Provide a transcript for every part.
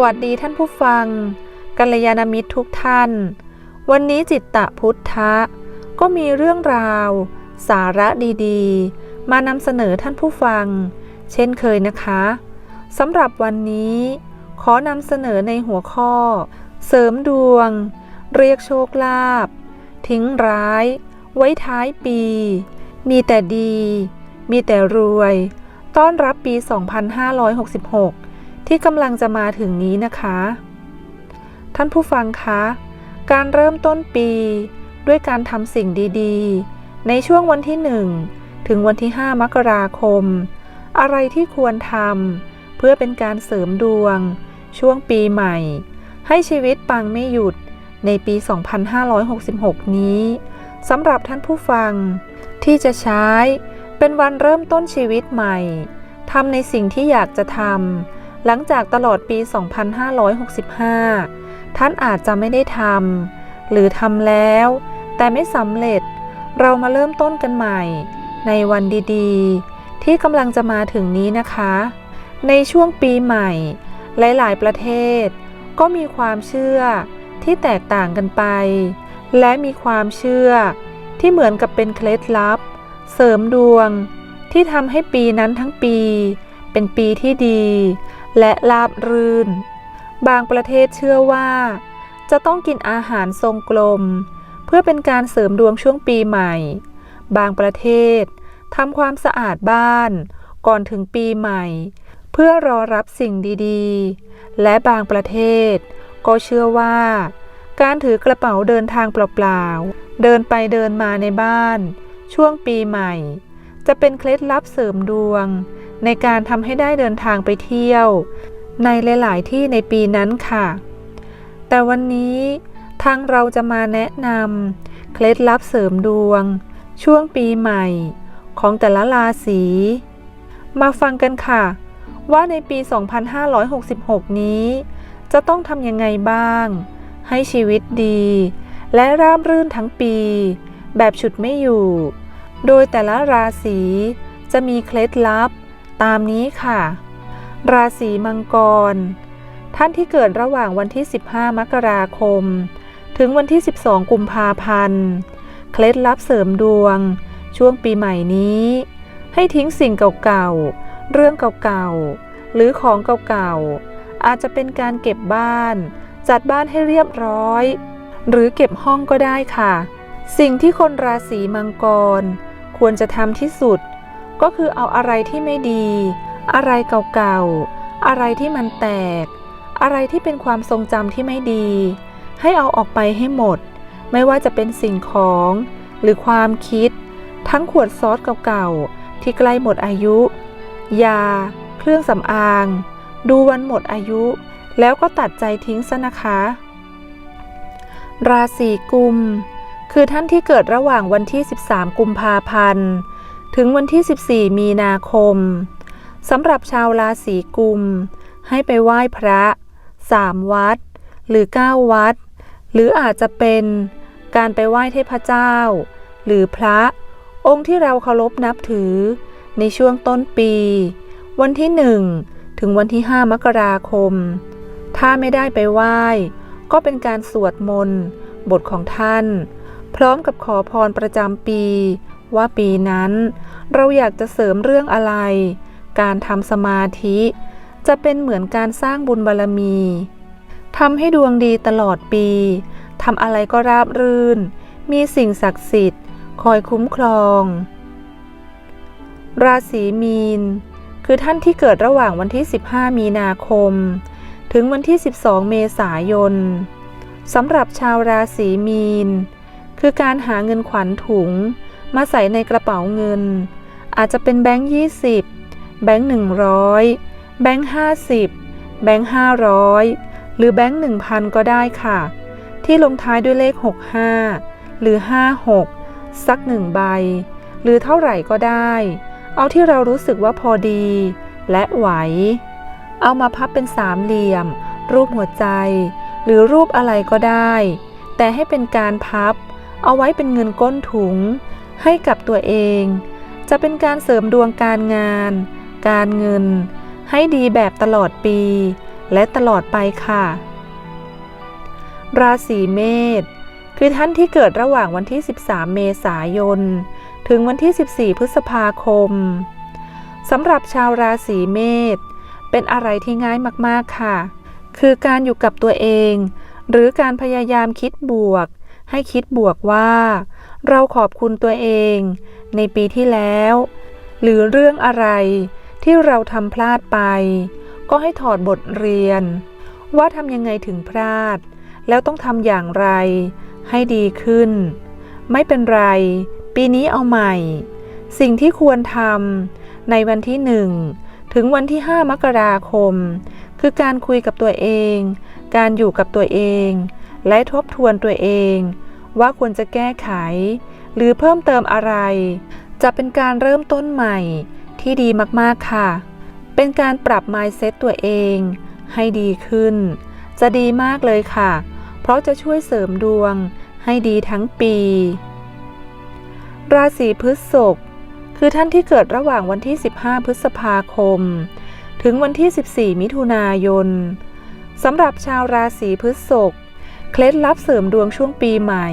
วัสดีท่านผู้ฟัง กัลยาณมิตรทุกท่าน วันนี้จิตตะพุทธะ ก็มีเรื่องราว สาระดีๆ มานำเสนอท่านผู้ฟัง เช่นเคยนะคะสำหรับวันนี้ ขอนำเสนอในหัวข้อ เสริมดวง เรียกโชคลาภทิ้งร้าย ไว้ท้ายปี มีแต่ดี มีแต่รวย ต้อนรับปี 2566 ที่กำลังจะมาถึงนี้นะคะ ท่านผู้ฟังคะ การเริ่มต้นปี ด้วยการทำสิ่งดีๆ ในช่วงวันที่ 1 ถึงวันที่ 5 มกราคม อะไรที่ควรทำเพื่อเป็นการเสริมดวง ช่วงปีใหม่ ให้ชีวิตปังไม่หยุดในปี 2566 นี้สำหรับท่านผู้ฟังที่จะใช้เป็นวันเริ่มต้นชีวิตใหม่ทำในสิ่งที่อยากจะทำ หลังจากตลอดปี 2565 ท่านอาจจะไม่ได้ทำหรือทำแล้ว แต่ไม่สำเร็จ เรามาเริ่มต้นกันใหม่ ในวันดีๆ ที่กำลังจะมาถึงนี้นะคะ ในช่วงปีใหม่ หลายๆ ประเทศ ก็มีความเชื่อที่แตกต่างกันไป และมีความเชื่อที่เหมือนกับเป็นเคล็ดลับ เสริมดวง ที่ทำให้ปีนั้นทั้งปี เป็นปีที่ดี และราบรื่น บางประเทศเชื่อว่า จะต้องกินอาหารทรงกลม เพื่อเป็นการเสริมดวงช่วงปีใหม่ บางประเทศทำความสะอาดบ้าน ก่อนถึงปีใหม่ เพื่อรอรับสิ่งดีๆ และบางประเทศ ก็เชื่อว่า การถือกระเป๋าเดินทางเปล่าๆ เดินไปเดินมาในบ้าน ช่วงปีใหม่ จะเป็นเคล็ดลับเสริมดวง ในการทำให้ได้เดินทางไปเที่ยว ในหลาย ๆ ที่ในปีนั้นค่ะ แต่วันนี้ทางเราจะมาแนะนำเคล็ดลับเสริมดวง ช่วงปีใหม่ของแต่ละราศี มาฟังกันค่ะ ว่าในปี 2566 นี้ จะต้องทำยังไงบ้าง ให้ชีวิตดี และราบรื่นทั้งปี แบบฉุดไม่อยู่ โดยแต่ละราศีจะมีเคล็ดลับ ตามนี้ค่ะ ราศีมังกร ท่านที่เกิดระหว่างวันที่ 15 มกราคม ถึงวันที่ 12 กุมภาพันธ์ เคล็ดลับเสริมดวง ช่วงปีใหม่นี้ ให้ทิ้งสิ่งเก่าๆ เรื่องเก่าๆ หรือของเก่าๆ อาจจะเป็นการเก็บบ้าน จัดบ้านให้เรียบร้อย หรือเก็บห้องก็ได้ค่ะ สิ่งที่คนราศีมังกร ควรจะทำที่สุด ก็คือเอาอะไรที่ไม่ดี อะไรเก่าๆ อะไรที่มันแตก อะไรที่เป็นความทรงจำที่ไม่ดี ให้เอาออกไปให้หมด ไม่ว่าจะเป็นสิ่งของ หรือความคิด ทั้งขวดซอสเก่าๆ ที่ใกล้หมดอายุ ยา เครื่องสำอาง ดูวันหมดอายุ แล้วก็ตัดใจทิ้งซะนะคะ ราศีกุม คือท่านที่เกิดระหว่างวันที่ 13 กุมภาพันธ์ ถึงวันที่ 14 มีนาคมสำหรับชาวราศีกุม ให้ไปไหว้พระ3วัด หรือ 9 วัด หรืออาจจะเป็นการไปไหว้เทพเจ้า หรือพระองค์ที่เราเคารพนับถือ ในช่วงต้นปี วันที่ 1 ถึงวันที่ 5 มกราคม ถ้าไม่ได้ไปไหว้ ก็เป็นการสวดมนต์ บทของท่าน พร้อมกับขอพรประจำปี ว่าปีนั้น เราอยากจะเสริมเรื่องอะไร การทำสมาธิ จะเป็นเหมือนการสร้างบุญบารรมีทำให้ดวงดีตลอดปีทำอะไรก็ราบรื่น มีสิ่งศักดิ์สิทธิ์ คอยคุ้มครอง ราศีมีน คือท่านที่เกิดระหว่างวันที่ 15 มีนาคม ถึงวันที่ 12 เมษายนสำหรับชาวราศีมีน คือการหาเงินขวัญถุง มาใส่ในกระเป๋าเงิน อาจจะเป็นแบงค์20แบงค์100แบงค์50แบงค์500หรือแบงค์1,000ก็ได้ค่ะ ที่ลงท้ายด้วยเลข 65 หรือ 56 สักหนึ่งใบ หรือเท่าไหร่ก็ได้ เอาที่เรารู้สึกว่าพอดี และไหว เอามาพับเป็นสามเหลี่ยม รูปหัวใจ หรือรูปอะไรก็ได้ แต่ให้เป็นการพับ เอาไว้เป็นเงินก้นถุง ให้กับตัวเอง จะเป็นการเสริมดวงการงาน การเงิน ให้ดีแบบตลอดปี และตลอดไปค่ะ ราศีเมษคือท่านที่เกิดระหว่างวันที่ 13 เมษายน ถึงวันที่ 14 พฤษภาคมสำหรับชาวราศีเมษเป็นอะไรที่ง่ายมากๆค่ะ คือการอยู่กับตัวเอง หรือการพยายามคิดบวก ให้คิดบวกว่า เราขอบคุณตัวเอง ในปีที่แล้ว หรือเรื่องอะไรที่เราทำพลาดไป ก็ให้ถอดบทเรียน ว่าทำยังไงถึงพลาด แล้วต้องทำอย่างไร ให้ดีขึ้น ไม่เป็นไร ปีนี้เอาใหม่ สิ่งที่ควรทำในวันที่หนึ่งถึงวันที่ 5 มกราคม คือการคุยกับตัวเอง การอยู่กับตัวเอง และทบทวนตัวเอง ว่าควรจะแก้ไข หรือเพิ่มเติมอะไร จะเป็นการเริ่มต้นใหม่ที่ดีมากๆค่ะ เป็นการปรับ mindset ตัวเอง ให้ดีขึ้น จะดีมากเลยค่ะ เพราะจะช่วยเสริมดวงให้ดีทั้งปี ราศีพฤษภคือท่านที่เกิดระหว่างวันที่ 15 พฤษภาคม ถึงวันที่ 14 มิถุนายนสำหรับชาวราศีพฤษภ เคล็ดลับเสริมดวงช่วงปีใหม่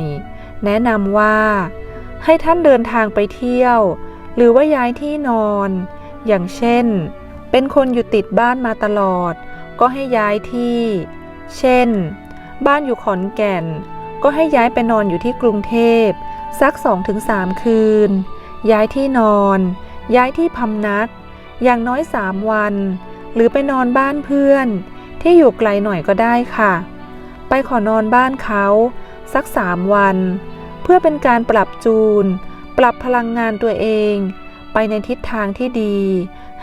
แนะนำว่า ให้ท่านเดินทางไปเที่ยว หรือว่าย้ายที่นอน อย่างเช่น เป็นคนอยู่ติดบ้านมาตลอด ก็ให้ย้ายที่ เช่น บ้านอยู่ขอนแก่น ก็ให้ย้ายไปนอนอยู่ที่กรุงเทพสัก 2-3 คืน ย้ายที่นอน ย้ายที่พำนัก อย่างน้อย 3 วัน หรือไปนอนบ้านเพื่อน ที่อยู่ไกลหน่อยก็ได้ค่ะ ไปขอนอนบ้านเขาสัก3วัน เพื่อเป็นการปรับจูน ปรับพลังงานตัวเอง ไปในทิศทางที่ดี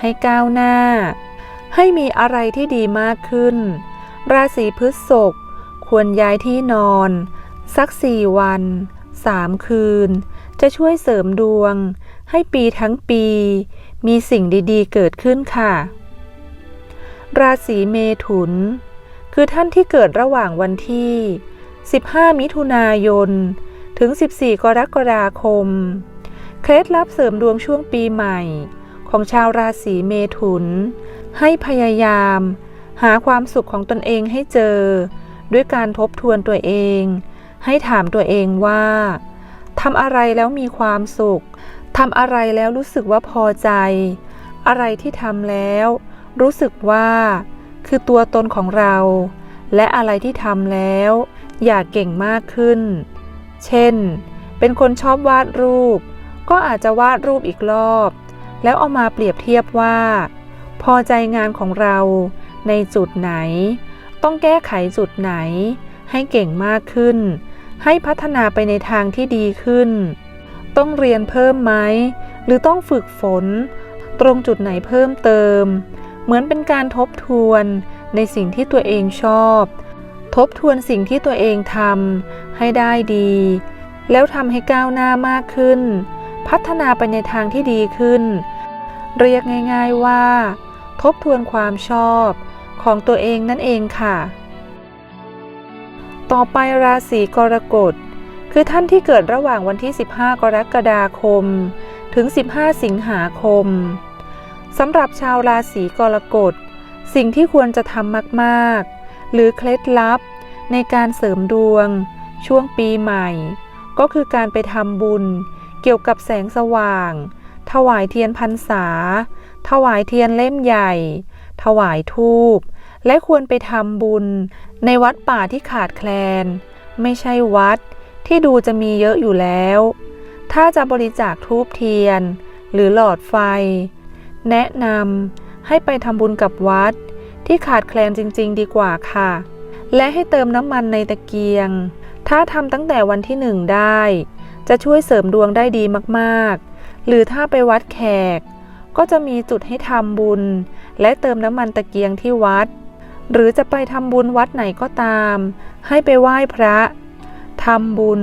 ให้ก้าวหน้า ให้มีอะไรที่ดีมากขึ้น ราศีพฤษภควรย้ายที่นอน สัก4วัน3คืน จะช่วยเสริมดวง ให้ปีทั้งปี มีสิ่งดีๆ เกิดขึ้นค่ะ ราศีเมถุน คือท่านที่เกิดระหว่างวันที่ 15 มิถุนายน ถึง 14 กรกฎาคม เคล็ดลับเสริมดวงช่วงปีใหม่ ของชาวราศีเมถุน ให้พยายาม หาความสุขของตนเองให้เจอ ด้วยการทบทวนตัวเอง ให้ถามตัวเองว่าทำอะไรแล้วมีความสุขทำอะไรแล้วรู้สึกว่าพอใจ อะไรที่ทำแล้ว รู้สึกว่า คือตัวตนของเรา และอะไรที่ทำแล้ว อยากเก่งมากขึ้น เช่น เป็นคนชอบวาดรูป ก็อาจจะวาดรูปอีกรอบ แล้วเอามาเปรียบเทียบว่า พอใจงานของเราในจุดไหน ต้องแก้ไขจุดไหน ให้เก่งมากขึ้น ให้พัฒนาไปในทางที่ดีขึ้น ต้องเรียนเพิ่มไหม หรือต้องฝึกฝน ตรงจุดไหนเพิ่มเติม เหมือนเป็นการทบทวนในสิ่งที่ตัวเองชอบ ทบทวนสิ่งที่ตัวเองทำให้ได้ดี แล้วทำให้ก้าวหน้ามากขึ้น พัฒนาไปในทางที่ดีขึ้น เรียกง่ายๆว่า ทบทวนความชอบของตัวเองนั่นเองค่ะ ต่อไปราศีกรกฎ คือท่านที่เกิดระหว่างวันที่ 15 กรกฎาคม ถึง 15 สิงหาคม สำหรับชาวราศีกรกฎ สิ่งที่ควรจะทำมากๆ หรือเคล็ดลับในการเสริมดวง ช่วงปีใหม่ ก็คือการไปทำบุญ เกี่ยวกับแสงสว่าง ถวายเทียนพรรษา ถวายเทียนเล่มใหญ่ ถวายทูปและควรไปทำบุญ ในวัดป่าที่ขาดแคลน ไม่ใช่วัดที่ดูจะมีเยอะอยู่แล้ว ถ้าจะบริจาคทูบเทียน หรือหลอดไฟ แนะนำให้ไปทำบุญกับวัด ที่ขาดแคลนจริง ๆ ดีกว่าค่ะ และให้เติมน้ำมันในตะเกียง ถ้าทำตั้งแต่วันที่หนึ่งได้ จะช่วยเสริมดวงได้ดีมากๆ หรือถ้าไปวัดแขก ก็จะมีจุดให้ทำบุญ และเติมน้ำมันตะเกียงที่วัด หรือจะไปทำบุญวัดไหนก็ตาม ให้ไปไหว้พระทำบุญ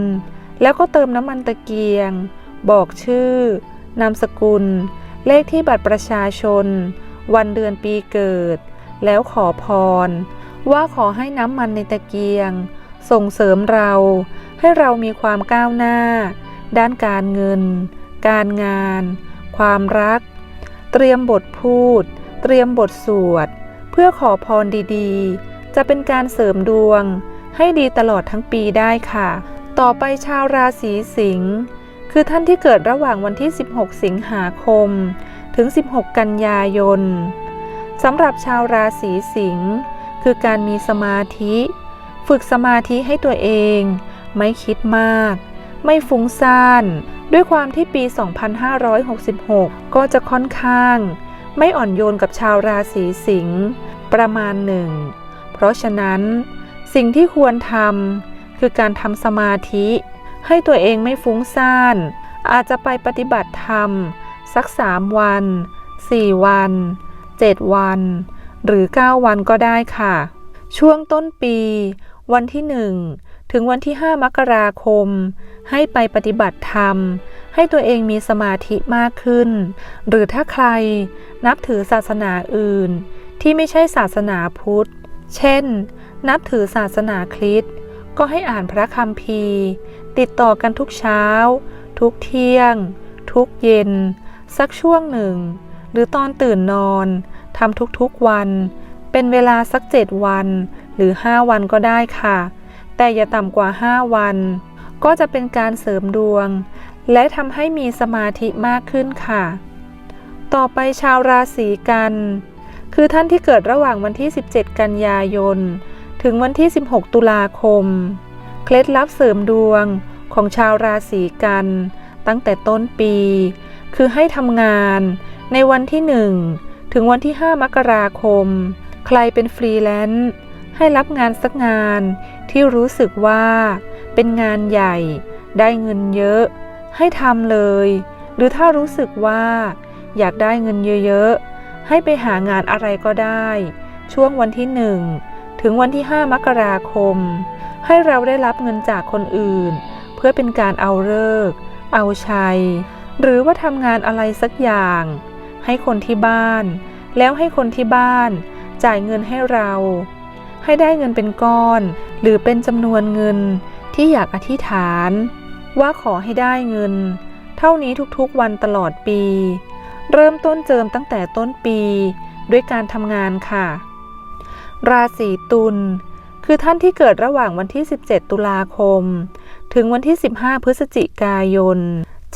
แล้วก็เติมน้ำมันตะเกียง บอกชื่อนามสกุล เลขที่บัตรประชาชน วันเดือนปีเกิด แล้วขอพร ว่าขอให้น้ำมันในตะเกียง ส่งเสริมเรา ให้เรามีความก้าวหน้า ด้านการเงิน การงาน ความรัก เตรียมบทพูด เตรียมบทสวด เพื่อขอพรดีๆ จะเป็นการเสริมดวง ให้ดีตลอดทั้งปีได้ค่ะ ต่อไปชาวราศีสิงห์ คือท่านที่เกิดระหว่างวันที่ 16 สิงหาคม ถึง 16 กันยายนสำหรับชาวราศีสิงห์คือการมีสมาธิ ฝึกสมาธิให้ตัวเอง ไม่คิดมาก ไม่ฟุ้งซ่าน ด้วยความที่ปี 2566 ก็จะค่อนข้าง ไม่อ่อนโยนกับชาวราศีสิงห์ประมาณหนึ่ง เพราะฉะนั้น สิ่งที่ควรทำคือการทำสมาธิ ให้ตัวเองไม่ฟุ้งซ่าน อาจจะไปปฏิบัติธรรม สัก3วัน4วัน7วัน หรือ 9 วันก็ได้ค่ะ ช่วงต้นปี วันที่ 1 ถึงวันที่ 5 มกราคม ให้ไปปฏิบัติธรรม ให้ตัวเองมีสมาธิมากขึ้น หรือถ้าใครนับถือศาสนาอื่น ที่ไม่ใช่ศาสนาพุทธ เช่น นับถือศาสนาคริสต์ ก็ให้อ่านพระคัมภีร์ติดต่อกันทุกเช้า ทุกเที่ยง ทุกเย็น สักช่วงหนึ่ง หรือตอนตื่นนอนทำทุกๆวัน เป็นเวลาสักเจ็ดวัน หรือ5วันก็ได้ค่ะ แต่อย่าต่ำกว่า5วัน ก็จะเป็นการเสริมดวง และทำให้มีสมาธิมากขึ้นค่ะ ต่อไปชาวราศีกัน คือท่านที่เกิดระหว่างวันที่ 17 กันยายน ถึงวันที่ 16 ตุลาคม เคล็ดลับเสริมดวงของชาวราศีกัน ตั้งแต่ต้นปี คือให้ทำงานในวันที่ 1 ถึงวันที่ 5 มกราคม ใครเป็นฟรีแลนซ์ให้รับงานสักงานที่รู้สึกว่าเป็นงานใหญ่ได้เงินเยอะ ให้ทำเลย หรือถ้ารู้สึกว่า อยากได้เงินเยอะๆ ให้ไปหางานอะไรก็ได้ ช่วงวันที่1 ถึงวันที่ 5 มกราคม ให้เราได้รับเงินจากคนอื่น เพื่อเป็นการเอาเลิก เอาชัย หรือว่าทำงานอะไรสักอย่าง ให้คนที่บ้าน แล้วให้คนที่บ้าน จ่ายเงินให้เรา ให้ได้เงินเป็นก้อน หรือเป็นจำนวนเงินที่อยากอธิษฐาน ว่าขอให้ได้เงิน เท่านี้ทุกๆวันตลอดปี เริ่มต้นเจิมตั้งแต่ต้นปี ด้วยการทำงานค่ะ ราศีตุลคือท่านที่เกิดระหว่างวันที่ 17 ตุลาคม ถึงวันที่ 15 พฤศจิกายน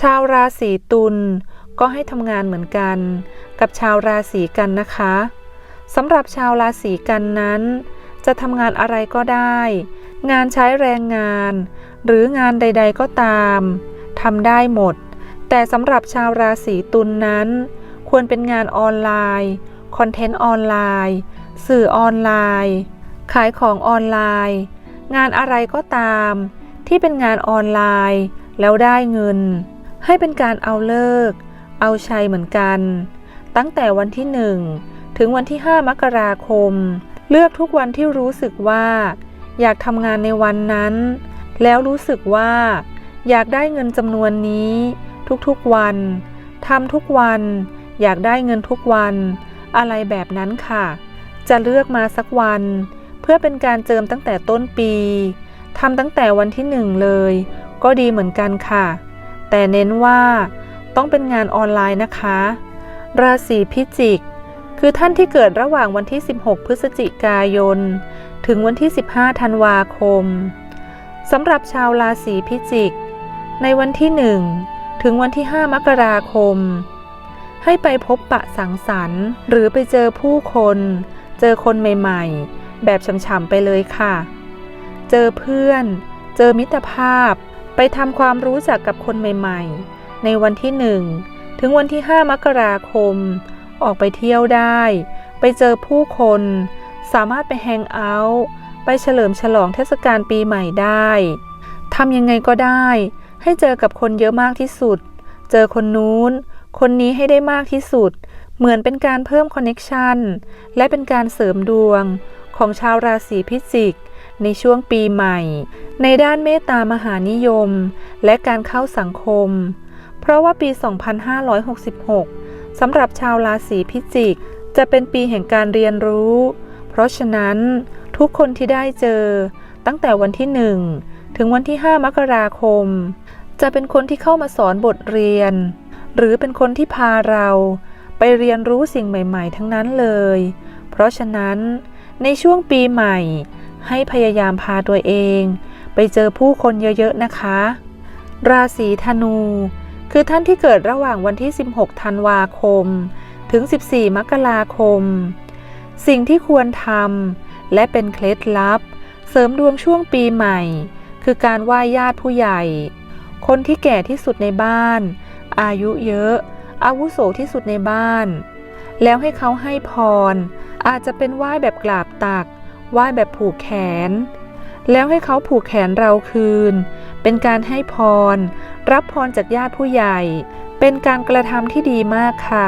ชาวราศีตุลก็ให้ทำงานเหมือนกัน กับชาวราศีกันนะคะสำหรับชาวราศีกันนั้น จะทำงานอะไรก็ได้ งานใช้แรงงาน หรืองานใด ๆ ก็ตามทำได้หมด แต่สำหรับชาวราศีตุลนนั้น ควรเป็นงานออนไลน์คอนเทนต์ออนไลน์ สื่อออนไลน์ ขายของออนไลน์ งานอะไรก็ตาม ที่เป็นงานออนไลน์ แล้วได้เงิน ให้เป็นการเอาเลิก เอาชัยเหมือนกัน ตั้งแต่วันที่ 1 ถึงวันที่ 5 มกราคม เลือกทุกวันที่รู้สึกว่า อยากทำงานในวันนั้น แล้วรู้สึกว่า อยากได้เงินจำนวนนี้ ทุกๆวันทำทุกวัน อยากได้เงินทุกวัน อะไรแบบนั้นค่ะ จะเลือกมาสักวัน เพื่อเป็นการเจิมตั้งแต่ต้นปีทำตั้งแต่วันที่หนึ่งเลย ก็ดีเหมือนกันค่ะ แต่เน้นว่าต้องเป็นงานออนไลน์นะคะ ราศีพิจิก คือท่านที่เกิดระหว่างวันที่ 16 พฤศจิกายน ถึงวันที่ 15 ธันวาคมสำหรับชาวราศีพิจิก ในวันที่ 1 ถึงวันที่ 5 มกราคม ให้ไปพบปะสังสรรค์ หรือไปเจอผู้คน เจอคนใหม่ๆ แบบฉ่ำๆไปเลยค่ะ เจอเพื่อน เจอมิตรภาพ ไปทำความรู้จักกับคนใหม่ๆ ในวันที่1ถึงวันที่ 5 มกราคม ออกไปเที่ยวได้ ไปเจอผู้คน สามารถไปแฮงเอาท์ไปเฉลิมฉลองเทศกาลปีใหม่ได้ทำยังไงก็ได้ ให้เจอกับคนเยอะมากที่สุด เจอคนนู้น คนนี้ให้ได้มากที่สุด เหมือนเป็นการเพิ่มคอนเน็กชันและเป็นการเสริมดวงของชาวราศีพิจิก ในช่วงปีใหม่ ในด้านเมตตามหานิยม และการเข้าสังคม เพราะว่าปี 2566 สำหรับชาวราศีพิจิก จะเป็นปีแห่งการเรียนรู้ เพราะฉะนั้นทุกคนที่ได้เจอ ตั้งแต่วันที่ 1 ถึงวันที่ 5 มกราคม จะเป็นคนที่เข้ามาสอนบทเรียน หรือเป็นคนที่พาเรา ไปเรียนรู้สิ่งใหม่ ๆ ทั้งนั้นเลย เพราะฉะนั้นในช่วงปีใหม่ ให้พยายามพาตัวเอง ไปเจอผู้คนเยอะ ๆ นะคะ ราศีธนู คือท่านที่เกิดระหว่างวันที่ 16 ธันวาคม ถึง 14 มกราคม สิ่งที่ควรทำและเป็นเคล็ดลับ เสริมดวงช่วงปีใหม่ คือการไหว้ญาติผู้ใหญ่ คนที่แก่ที่สุดในบ้าน อายุเยอะ อาวุโสที่สุดในบ้าน แล้วให้เขาให้พร อาจจะเป็นไหว้แบบกราบตัก ไหว้แบบผูกแขน แล้วให้เขาผูกแขนเราคืน เป็นการให้พร รับพรจากญาติผู้ใหญ่ เป็นการกระทำที่ดีมากค่ะ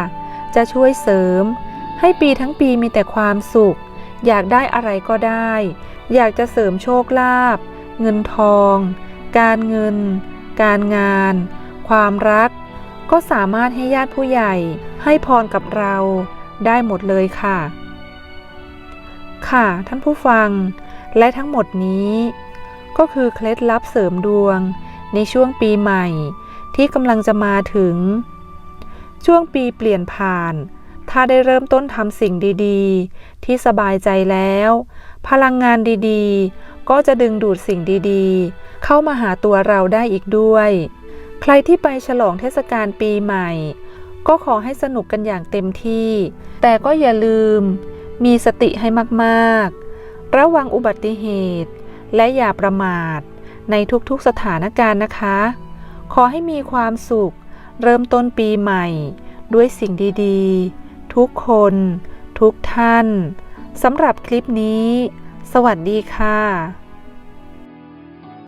จะช่วยเสริม ให้ปีทั้งปีมีแต่ความสุข อยากได้อะไรก็ได้ อยากจะเสริมโชคลาภเงินทอง การเงิน การงาน ความรัก ก็สามารถให้ญาติผู้ใหญ่ให้พรกับเราได้หมดเลยค่ะ ค่ะท่านผู้ฟัง และทั้งหมดนี้ ก็คือเคล็ดลับเสริมดวงในช่วงปีใหม่ที่กำลังจะมาถึง ช่วงปีเปลี่ยนผ่าน ถ้าได้เริ่มต้นทำสิ่งดีๆ ที่สบายใจแล้ว พลังงานดีๆ ก็จะดึงดูดสิ่งดีๆ เข้ามาหาตัวเราได้อีกด้วย ใครที่ไปฉลองเทศกาลปีใหม่ ก็ขอให้สนุกกันอย่างเต็มที่ แต่ก็อย่าลืม มีสติให้มากๆ ระวังอุบัติเหตุ และอย่าประมาท ในทุกๆสถานการณ์นะคะ ขอให้มีความสุข เริ่มต้นปีใหม่ ด้วยสิ่งดีๆ ทุกคน ทุกท่านสำหรับคลิปนี้ สวัสดีค่ะ